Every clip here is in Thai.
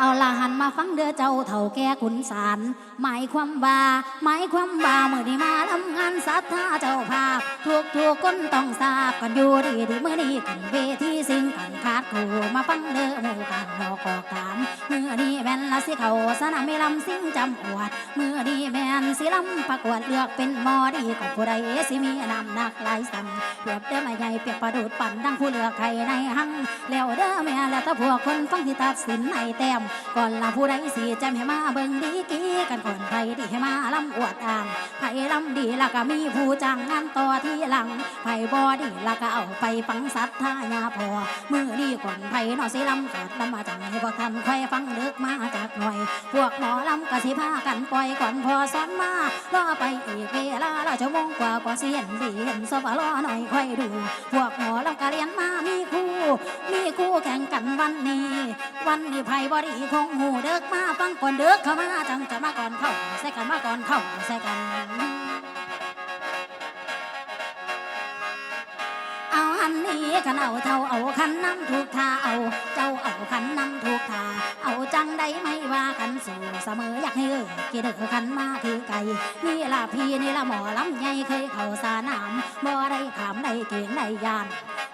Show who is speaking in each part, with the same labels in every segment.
Speaker 1: เอาละหันมาฟังเด้อเจ้าเถ่าแก่ขุนสารหมายความว่าหมายความว่าเมื่อนี้มาทำงานศรัทธาเจ้าภาพทุกทุกๆคนต้องทราบกันอยู่ดีดีเมื่อนี้ขึ้นเวทีสิง ขาดกูมาฟังเด้อหมู่กันนอกอกตามเมื่อนี้แม่นละสิเขาสนามไม่ลำสิ่งจำอวดเมื่อนี้แม่นสิลำประกวดเลือกเป็นมอดีของผู้ใดสิมีนำหนักหลายสันเปรียบเด้อไม่ใหญ่เปรียบประดุดปั่นดังผู้เลือกใครในหังแล้วเด้อแม่แล้วถ้าพวกคนฟังที่ตัดสินให้แต้มก่อนละผู้ใดสิจำให้มาเบิ่งดีกีกันก่อนใครที่ให้มาลำอวดอ่างไผลำดีแล้วก็มีผู้จ้างงานต่อที่หลังไผบอดีแล้วก็เอาไปฟังสัตย์ทธายาพอมือดีก่อนไผนอสิลำขาดลำมาจังให้พวกท่านค่อยฟังเลิกมาจากหน่อย พวกหมอลำก็สิพากันปล่อยก่อนพอสอนมารอไปอีกเวลาเราจะวงกว่ากว่าเสียนเดีเห็นสบรอหน่อยค่อยดู พวกหมอลำก็เรียนมามีครูมีคู่แข่งกันวันนี้ วันนี้ไพ่บริคงหูเด็กมาฟังก่อนเด็กเข้ามาจังจะมาก่อนเข้าใส่กันมาก่อนเข้าใส่กัน ขันเอาเท่าเอาขันน้ำถูกทาเอา เจ้าเอาขันน้ำถูกทาเอาจังได้ไม่ว่ากันสู่เสมออยากให้เออกี่เด้อขันมาคือไก่นี่ละพี่นี่ละหมอลำใหญ่เคยเข้าสนามบ่ได้ขามได้เก่งได้ยาน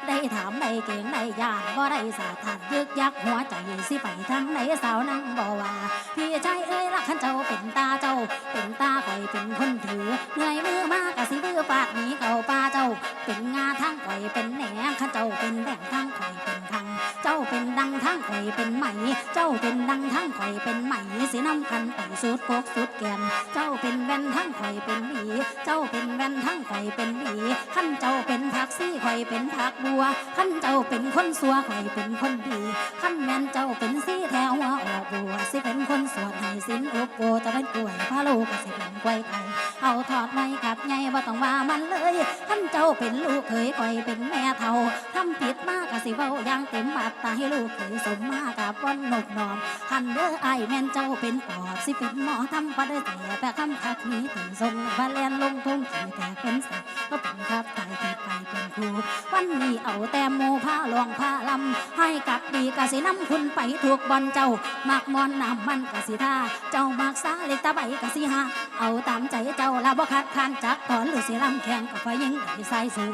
Speaker 1: ได้ถามได้เก่งได้ยานบ่ได้สาทานยึกยักหัวใจสิไปทางไหนสาวนั่งบ่ว่าพี่ชายเอ้ยละขันเจ้าเป็นตาเจ้า เป็นตาข่อยเป็นคนถือเหนื่อยมือมากกะสิมือปากหนี้เก่าป้าเจ้า เป็นงาทางข่อยเป็นแหนงขันเจ้าเป็นแดงทางข่อยเป็นคังเจ้าเป็นดังทางข่อยเป็นไหม เจ้าเป็นดังทางข่อยเป็นไหมสิน้ำคันไปสุดโคกสุดแกนเจ้าเป็นแว่นทางข่อยเป็นหวีเจ้าเป็นแว่นทางข่อยเป็นหวีขันเจ้าเป็นผักซี่ข่อยเป็นผักบัวขั้นเจ้าเป็นคนสัวข่อยเป็นคนดีขั้นแม่นเจ้าเป็นซี่แถวหัวออกบัวสิเป็นคนสวดให้สินอุปโกจะเป็นกล้วยพะโลก็สิเป็นกล้วยไข่เอาถอดไม่กับไงว่าต้องว่ามันเลยขั้นเจ้าเป็นลูกเคยข่อยเป็นแม่เท่าทำผิดมากกะสิเว้าอย่างเต็มอัตตาให้ลูกเคยสมมากับวันนกนอมขันเด้อไอแม่นเจ้าเป็นปอบสิเป็นหมอทำประเด้อแต่แต่คำคักนี้ถึงทรงบาเลียนลงทุ่งขี่แต่เป็นสัตว์ก็เป็นครับตายที่ไปเป็นครูวันนี้เอาแต่โมผ้าลองผ้าลำให้กับดีกะสิน้ำคุณไปถูกบอลเจ้ามักมอนน้ำมันกะสิท่าเจ้ามักสาเล็กตาใบกะสิหาเอาตามใจเจ้าละบ่คัดคานจักตอนหรือสิลำแข่งกับไฟยิงไอ้สายสูง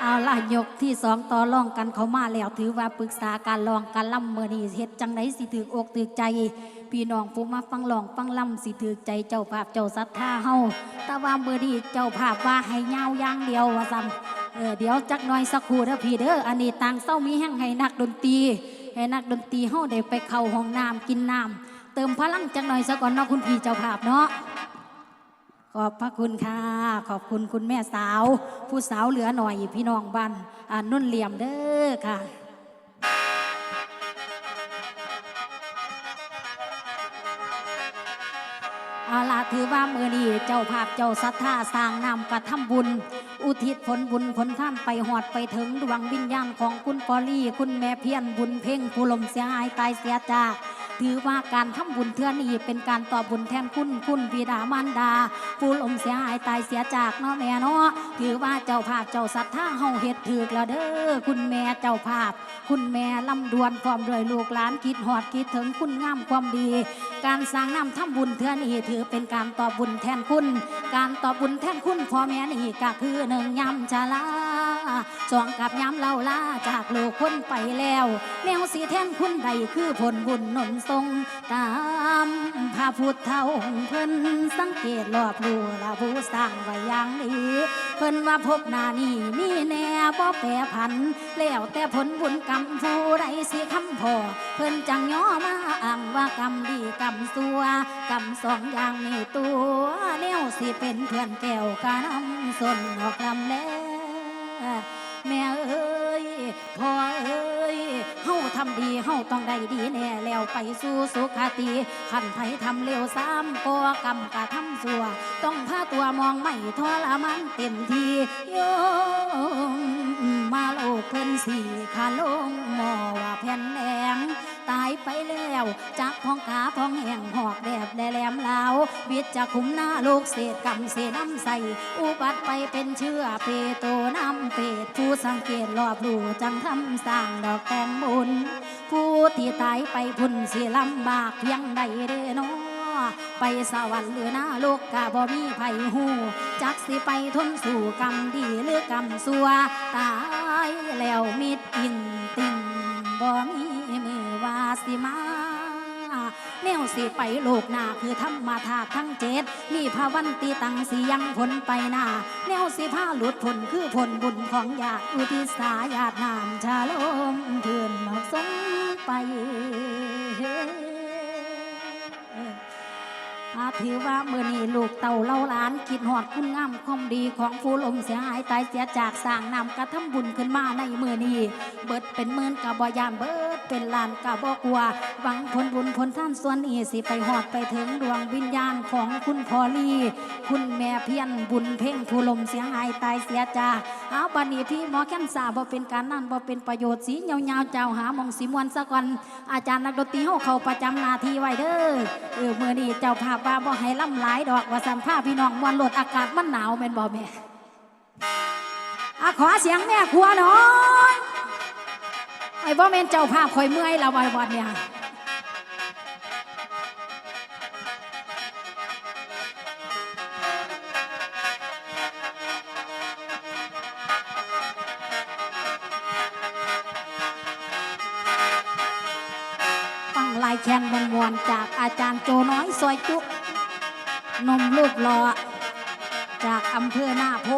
Speaker 1: เอาล่ะยกที่สองต่อรองกันเขามาแล้วถือว่าปรึกษาการลองการล่ำเมื่อนี้เฮ็ดจังไดสิถือกอกถือใจ พี่น้องผู้มาฟังลองฟังลำสิถือใจเจ้าภาพเจ้าศรัทธาเฮาแต่ว่าเมื่อนี้เจ้าภาพว่าให้ยาวอย่างเดียวว่าซ้ำเออเดี๋ยวจักหน่อยสักครู่เด้อพี่เด้ออันนี้ต่างเศร้ามีแห้งให้นักดนตรีให้นักดนตรีเฮาได้ไปเข้าห้องน้ำกินน้ำเติมพลังจักหน่อยซะก่อนเนาะคุณพี่เจ้าภาพเนาะขอบพระคุณค่ะ ขอบคุณคุณแม่สาว ผู้สาวเหลือหน่อยพี่น้องบ้านอ่านุ่นเหลี่ยมเด้อค่ะ ถือว่ามือนี้เจ้าภาพเจ้าศรัทธาสร้างนำกระทำบุญ อุทิศผลบุญผลท่านไปหอดไปถึงดวงวิญญาณของคุณปอลี่ คุณแม่เพียนบุญเพ่งผู้ลมเสียหายตายเสียจาก ถือว่าการทำบุญเทื่อนี้เป็นการตอบบุญแทนคุณคุณบิดามารดาผู้ลมเสียหายตายเสียจากเนาะแม่เนาะถือว่าเจ้าภาพเจ้าศรัทธาเฮาเฮ็ดถือแล้วเด้อคุณแม่เจ้าภาพ คุณแม่ลำดวนพร้อมด้วยลูกหลานคิดหอดคิดถึงคุณงามความดี การสร้างน้ำทำบุญเทื่อนี้ถือเป็นการตอบบุญแทนคุณ การตอบบุญแทนคุณพ่อแม่นี่ก็คือหนึ่งยำชาลา สองกับย้ำเล่าล่าจากโลกคนไปแล้วแนวสีแท่นคุณใดคือผลบุญนนทรง ตามพระพุทธเท่าองเพิ่นสังเกตรอบรู้ละผู้สร้างไว้อย่างดีเพิ่นว่าพบหน้านี่มีแน่บ่แปรผัน แล้วแต่ผลบุญกรรมผู้ใดสิคำพอเพิ่นจังย่อมาอ้างว่ากรรมดีกรรมสัวกรรมสองอย่างนี่ตัวแนวสิเป็นเพื่อนแก้วกานำสนออกลำแล แม่เอ้ยพ่อเอ้ยเฮาทำดีเฮาต้องได้ดีแน่แล้วไปสู่สุขติขันไผทำเร็วซ้ำก็กรรมกะทำสัว ต้องพาตัวมองไม่ทรมันเต็มทีโยมมาโลกเพิ่นสี่ขาลงหมอว่าแผ่นแดงายไปแล้วจากพองขาพองแห่งหอกแดบแหลมลาวบิดจะคุมหน้าลูกเศษกำเศษน้ำใสอุบัติไปเป็นเชื่อเปโตน้ำเป็ดผู้สังเกตรอบรูจังทำสร้างดอกแตงบุญผู้ที่ตายไปพุ่นสิลำบากเพียงใดเด้อนอไปสวรรค์หรือหน้าโลกกะบ่มีไผหูจักสิไปทนสู่กรรมดีหรือกรรมสัวตายแล้วมิดอินตินบ่มี สิมาแนวสิไปโลกหน้าคือธรรมธาตุทั้งเจ็ดมีภาวันตีตังสียังผลไปหน้าแนวสิผ้าหลุดผลคือผลบุญของญาติอุทิศาญาตินามชาลมเพื่อนหมอกสงไปอาถือว่าเมื่อนี้ลูกเต่าเล่าหลานคิดหอดคุณงามความดีของผู้ลมเสียหายตายเสียจากสร้างนำกระทำบุญขึ้นมาในเมื่อนี้เบิดเป็นหมื่นกับบอยานเบิด เป็นลานกับบอกลัวหวังผลบุญผลท่านส่วนนี้สิไปหอดไปถึงดวงวิญญาณของคุณพอลีคุณแม่เพียนบุญเพ่งผู้ลมเสียหายตายเสียจาเอาบันนี้พี่หมอแค้นสาบ่เป็นการนั่นบ่เป็นประโยชน์สียาวๆเจ้าหาหมองสีมวนสะก่อนอาจารย์นักดนตรีเฮาเขาประจำนาทีไว้เด้อเออมื่อนี้เจ้าภาพว่าบ่ให้ล่ำหลายดอกว่าสัมภาพี่น้องมวนโหลดอากาศมันหนาวแม่นบ่แม่อะขอเสียงแม่ครัวหน่อย ไอ้บ่แม่นเจ้าภาพคอยเมื่อยแล้ววันวันเนี่ยฟังลายแคนมวลมวลจากอาจารย์โจน้อยซอยจุ นมลูกหลอจากอำเภอหน้าโพ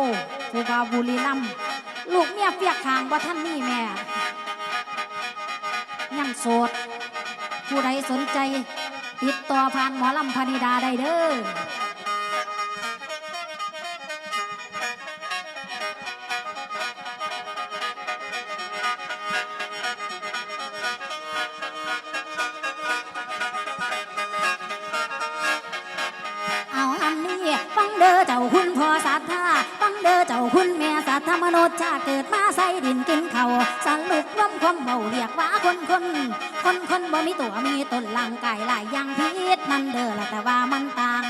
Speaker 1: ภูบาบุรีรัมย์ลูกเมียเปียกคางว่าท่านนี่แม่ ยังโสด ผู้ใดสนใจ ติดต่อผ่านหมอลำพนิดาได้เด้อเอาอันนี้ฟังเด้อเจ้าคุณพ่อสัทธาฟังเด้อเจ้าคุณ นุษย์ชาติเกิดมาใส่ดินกินเขาสรุปรวมความเบาเรียกว่าคนคนคนคนบ่มีตัวมีตนร่างกายหลายอย่างพิษนั่นเด้อละแต่ว่ามันต่าง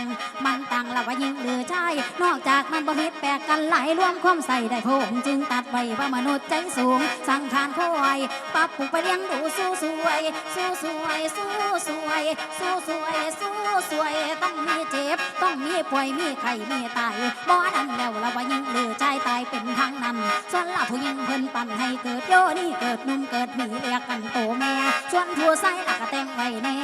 Speaker 1: มันต่างละว่ายิงหรือใช่นอกจากมันบ่ผิดแปลกกันหลายรวมความใส่ได้ผมจึงตัดไว้ว่ามนุษย์ใจสูง สังขารคอยปรับปรุงไปเลี้ยงดูสู้สวย สู้สวย สู้สวย สู้สวย สู้สวย ต้องมีเจ็บ ต้องมีป่วยมีไข้มีตายบ่นั้นแล้วละว่ายิงหรือชายตายเป็นทางนั้นส่วนหละผู้หญิงเพิ่นปั่นให้เกิดโยนี่เกิดนุ่มเกิดหมีเรียกกันโตแม่ส่วนผู้ใส่ละก็แต่งไว้แน่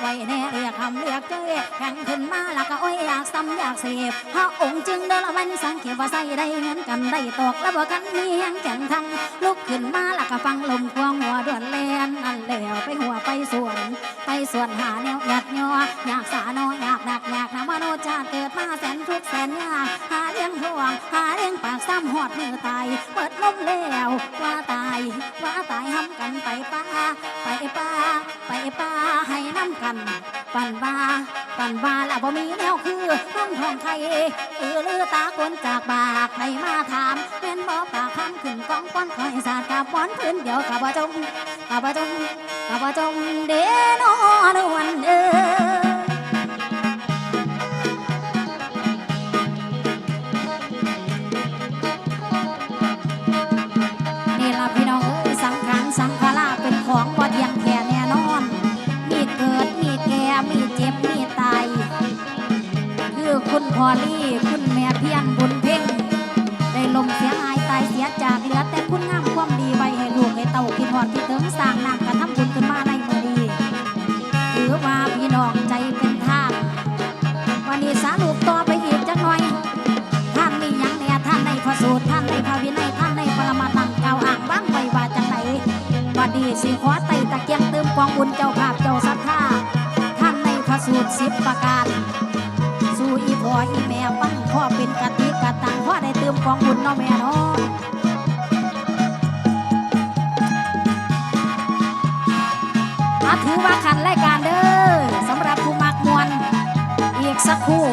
Speaker 1: ไว้แน่เรียกคำเรียกเจ้ยแข่งขึ้นมาละก็อ้ยอยากซ้ำอยากเสพพระองค์จึงเดินละวันสังเกตว่าใส่ได้เหมือนกันได้ตกแล้วบ่กันมีแห่งแข่งทั้งลุกขึ้นมาละก็ฟังลมควงหัวด่วนแลนนั่นแล้วไปหัวไปสวนไปสวนหาแนวหยัดยออยากสาโนอยากหนักอยากนำมโนชาติเกิดมาแสนทุกแสนยากหาเลี้ยง หอดมือตาย เปิดลมแล้วว่าตายว่าตายห้ำกันไปป้า ไปป้า ไปป้าให้น้ำกัน ปั่นว่าปั่นว่าละบ่มีแนวคือห้องทองใครเออลือตาคนจากบากใครมาถามเป็นบ่ปากคำขึ้นกองก้อนคอยสาดกับป้อนพื้นเดียวกับบ่จงกับบ่จงกับบ่จงเดนอนวันเด้อ ลี่คุณแม่เพียนบุญเพ่งได้ลมเสียหายตายเสียจากเหลือแต่คุณงามความดีไว้ให้ลูกให้เต่าคิดหอดที่เติมสร้างนางกระทำบุญขึ้นมาในมือดีถือว่าพี่น้องใจเป็นทาวันนี้สารุปต่อไปอีกจักหน่อย ท่านมียังแน่ท่านในพระสูตรท่านในพระวินัยท่านในปรมาตังกล่าอ้างบ้างไว้ว่าจังไหนวันนี้สิขอไต่ตะเกียงเติมกองบุญเจ้าภาพเจ้าศรัทธาท่านในพระสูตรสิบประการ อีพ่ออีแม่ฟังพ่อเป็นกะทิกะตังพ่อได้เติมของบุญน้องแม่เนาะอาถือว่าขันรายการเด้อสำหรับผู้มักมวนอีกสักครู่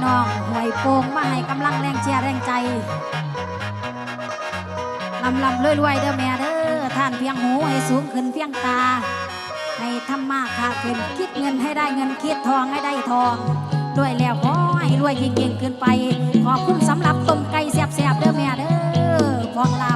Speaker 1: หน้องหวยโป่งมาให้กำลังแรงเชียร์แรงใจลำลำรวยรวยเด้อแม่เด้อท่านเพียงหูให้สูงขึ้นเพียงตา ให้ทำมากค่ะเกินคิดเงินให้ได้เงินคิดทองให้ได้ทองด้วยแล้วขอให้รวยยิ่งยิ่งขึ้นไป ขอบคุณสำหรับต้มไก่แซ่บๆเด้อแม่เด้อพองลา